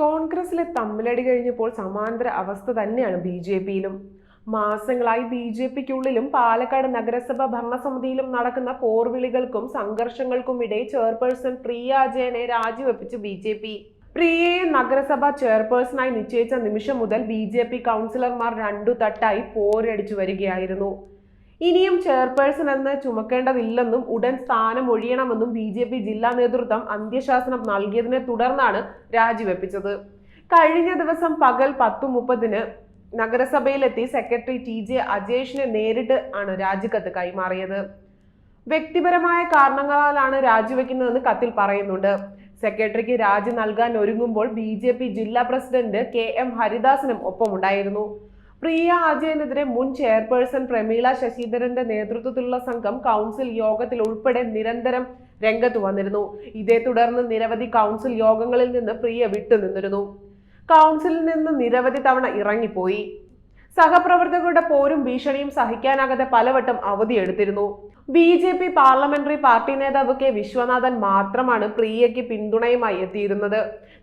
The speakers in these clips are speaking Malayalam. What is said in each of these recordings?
കോൺഗ്രസിലെ തമ്മിലടി കഴിഞ്ഞപ്പോൾ സമാന്തര അവസ്ഥ തന്നെയാണ് ബി ജെ പിയിലും. മാസങ്ങളായി ബി ജെ പിക്കുള്ളിലും പാലക്കാട് നഗരസഭ ഭരണസമിതിയിലും നടക്കുന്ന പോർവിളികൾക്കും സംഘർഷങ്ങൾക്കും ഇടയിൽ ചെയർപേഴ്സൺ പ്രിയ അജയനെ രാജിവെപ്പിച്ചു ബി ജെ പി. പ്രിയയെ നഗരസഭ ചെയർപേഴ്സണായി നിശ്ചയിച്ച നിമിഷം മുതൽ ബി ജെ പി കൗൺസിലർമാർ രണ്ടു തട്ടായി പോരടിച്ചു വരികയായിരുന്നു. ഇനിയും ചെയർപേഴ്സൺ എന്ന് ചുമക്കേണ്ടതില്ലെന്നും ഉടൻ സ്ഥാനം ഒഴിയണമെന്നും ബി ജെ പി ജില്ലാ നേതൃത്വം അന്ത്യശാസനം നൽകിയതിനെ തുടർന്നാണ് രാജിവെപ്പിച്ചത്. കഴിഞ്ഞ ദിവസം പകൽ പത്തു മുപ്പതിന് നഗരസഭയിലെത്തി സെക്രട്ടറി ടി ജെ അജേഷിനെ നേരിട്ട് ആണ് രാജിക്കത്ത് കൈമാറിയത്. വ്യക്തിപരമായ കാരണങ്ങളാലാണ് രാജിവെക്കുന്നതെന്ന് കത്തിൽ പറയുന്നുണ്ട്. സെക്രട്ടറിക്ക് രാജി നൽകാൻ ഒരുങ്ങുമ്പോൾ ബി ജെ പി ജില്ലാ പ്രസിഡന്റ് കെ എം ഹരിദാസിനും ഒപ്പമുണ്ടായിരുന്നു. പ്രിയ അജയനെതിരെ മുൻ ചെയർപേഴ്സൺ പ്രമീള ശശിധരന്റെ നേതൃത്വത്തിലുള്ള സംഘം കൗൺസിൽ യോഗത്തിൽ ഉൾപ്പെടെ നിരന്തരം രംഗത്ത് വന്നിരുന്നു. ഇതേ തുടർന്ന് നിരവധി കൗൺസിൽ യോഗങ്ങളിൽ നിന്ന് പ്രിയ വിട്ടുനിന്നിരുന്നു. കൗൺസിലിൽ നിന്ന് നിരവധി തവണ ഇറങ്ങിപ്പോയി. സഹപ്രവർത്തകരുടെ പോരും ഭീഷണിയും സഹിക്കാനാകാതെ പലവട്ടം അവധിയെടുത്തിരുന്നു B J P parliamentary party നേതാവ് കെ വിശ്വനാഥൻ മാത്രമാണ് പ്രിയയ്ക്ക് പിന്തുണയുമായി എത്തിയിരുന്നത്.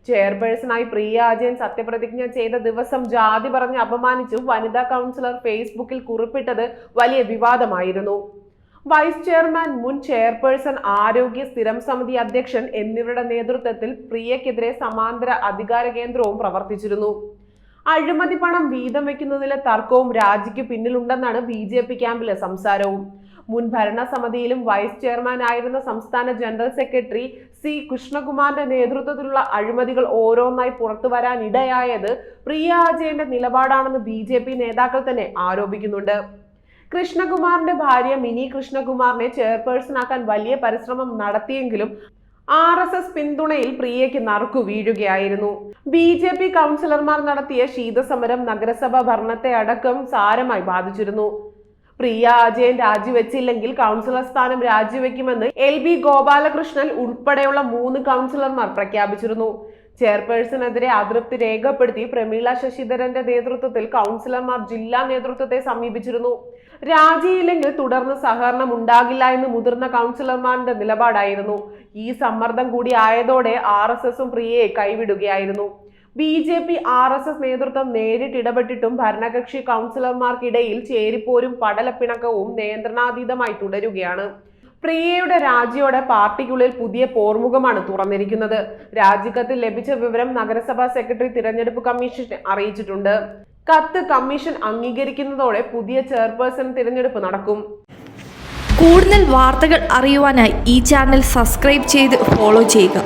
ചെയർപേഴ്സണായി പ്രിയ അജയൻ സത്യപ്രതിജ്ഞ ചെയ്ത ദിവസം ജാതി പറഞ്ഞ് അപമാനിച്ചു വനിതാ കൗൺസിലർ ഫേസ്ബുക്കിൽ കുറിപ്പിട്ടത് വലിയ വിവാദമായിരുന്നു. വൈസ് ചെയർമാൻ മുൻ ചെയർപേഴ്സൺ ആരോഗ്യ സ്ഥിരം സമിതി അധ്യക്ഷൻ എന്നിവരുടെ നേതൃത്വത്തിൽ പ്രിയക്കെതിരെ സമാന്തര അധികാര കേന്ദ്രവും പ്രവർത്തിച്ചിരുന്നു. അഴിമതി പണം വീതം വെക്കുന്നതിലെ തർക്കവും രാജിക്ക് പിന്നിലുണ്ടെന്നാണ് ബി ജെ പി ക്യാമ്പിലെ സംസാരവും. മുൻ ഭരണസമിതിയിലും വൈസ് ചെയർമാൻ ആയിരുന്ന സംസ്ഥാന ജനറൽ സെക്രട്ടറി സി കൃഷ്ണകുമാറിന്റെ നേതൃത്വത്തിലുള്ള അഴിമതികൾ ഓരോന്നായി പുറത്തു വരാനിടയായത് പ്രിയ അജയന്റെ നിലപാടാണെന്ന് ബി ജെ പി നേതാക്കൾ തന്നെ ആരോപിക്കുന്നുണ്ട്. കൃഷ്ണകുമാറിന്റെ ഭാര്യ മിനി കൃഷ്ണകുമാറിനെ ചെയർപേഴ്സൺ ആക്കാൻ വലിയ പരിശ്രമം നടത്തിയെങ്കിലും ആർ എസ് എസ് പിന്തുണയിൽ പ്രിയയ്ക്ക് നറുക്കു വീഴുകയായിരുന്നു. ബി ജെ പി കൗൺസിലർമാർ നടത്തിയ ശീതസമരം നഗരസഭ ഭരണത്തെ അടക്കം സാരമായി ബാധിച്ചിരുന്നു. പ്രിയ അജയൻ രാജിവെച്ചില്ലെങ്കിൽ കൗൺസിലർ സ്ഥാനം രാജിവെക്കുമെന്ന് എൽ ബി ഗോപാലകൃഷ്ണൻ ഉൾപ്പെടെയുള്ള മൂന്ന് കൗൺസിലർമാർ പ്രഖ്യാപിച്ചിരുന്നു. ചെയർപേഴ്സണെതിരെ അതൃപ്തി രേഖപ്പെടുത്തി പ്രമീള ശശിധരന്റെ നേതൃത്വത്തിൽ കൗൺസിലർമാർ ജില്ലാ നേതൃത്വത്തെ സമീപിച്ചിരുന്നു. രാജിയില്ലെങ്കിൽ തുടർന്ന് സഹകരണം ഉണ്ടാകില്ല എന്ന് മുതിർന്ന കൗൺസിലർമാരുടെ നിലപാടായിരുന്നു. ഈ സമ്മർദ്ദം കൂടി ആയതോടെ ആർ എസ് എസും പ്രിയയെ കൈവിടുകയായിരുന്നു. B J P R S S നേതൃത്വം നേരിട്ട് ഇടപെട്ടിട്ടും ഭരണകക്ഷി കൗൺസിലർമാർക്കിടയിൽ ചേരിപ്പോരും പടലപ്പിണക്കവും നിയന്ത്രണാതീതമായി തുടരുകയാണ്. പ്രിയയുടെ രാജിയോടെ പാർട്ടിക്കുള്ളിൽ പുതിയ പോർമുഖമാണ് തുറന്നിരിക്കുന്നത്. രാജിക്കത്തിൽ ലഭിച്ച വിവരം നഗരസഭാ സെക്രട്ടറി തിരഞ്ഞെടുപ്പ് കമ്മീഷൻ അറിയിച്ചിട്ടുണ്ട്. കത്ത് കമ്മീഷൻ അംഗീകരിക്കുന്നതോടെ പുതിയ ചെയർപേഴ്സൺ തിരഞ്ഞെടുപ്പ് നടക്കും. കൂടുതൽ വാർത്തകൾ അറിയുവാനായി ഈ ചാനൽ സബ്സ്ക്രൈബ് ചെയ്ത് ഫോളോ ചെയ്യുക.